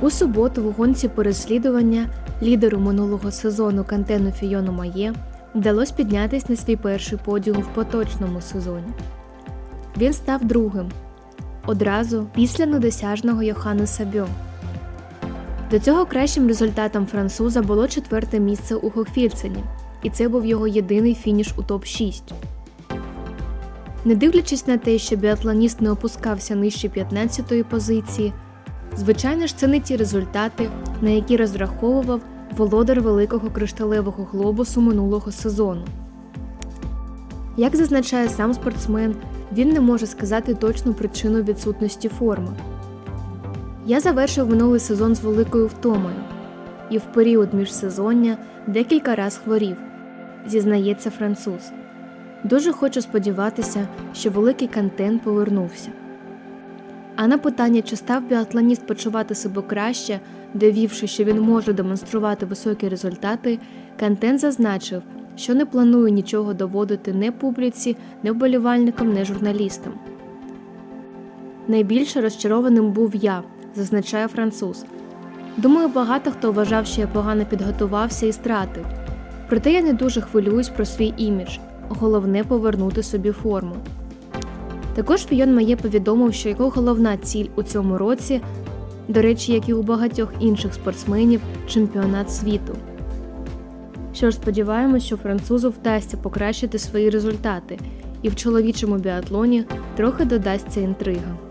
У суботу в гонці переслідування лідеру минулого сезону Кантену Фіону Має вдалося піднятися на свій перший подіум в поточному сезоні. Він став другим одразу після недосяжного Йоханнеса Бьо. До цього кращим результатом француза було четверте місце у Хохфільцені, і це був його єдиний фініш у топ-6. Не дивлячись на те, що біатлоніст не опускався нижче 15-ї позиції, звичайно ж, це не ті результати, на які розраховував володар великого кришталевого глобусу минулого сезону. Як зазначає сам спортсмен, він не може сказати точну причину відсутності форми. Я завершив минулий сезон з великою втомою і в період міжсезоння декілька раз хворів, зізнається француз. Дуже хочу сподіватися, що великий контент повернувся. А на питання, чи став біатлоніст почувати себе краще, довівши, що він може демонструвати високі результати, контент зазначив, що не планує нічого доводити не публіці, не вболівальникам, не журналістам. Найбільше розчарованим був я, зазначає француз. Думаю, багато хто вважав, що я погано підготувався і стратив. Проте я не дуже хвилююсь про свій імідж. Головне повернути собі форму. Також Фійон Має повідомив, що його головна ціль у цьому році, до речі, як і у багатьох інших спортсменів, чемпіонат світу. Що ж, сподіваємось, що французу вдасться покращити свої результати, і в чоловічому біатлоні трохи додасться інтрига.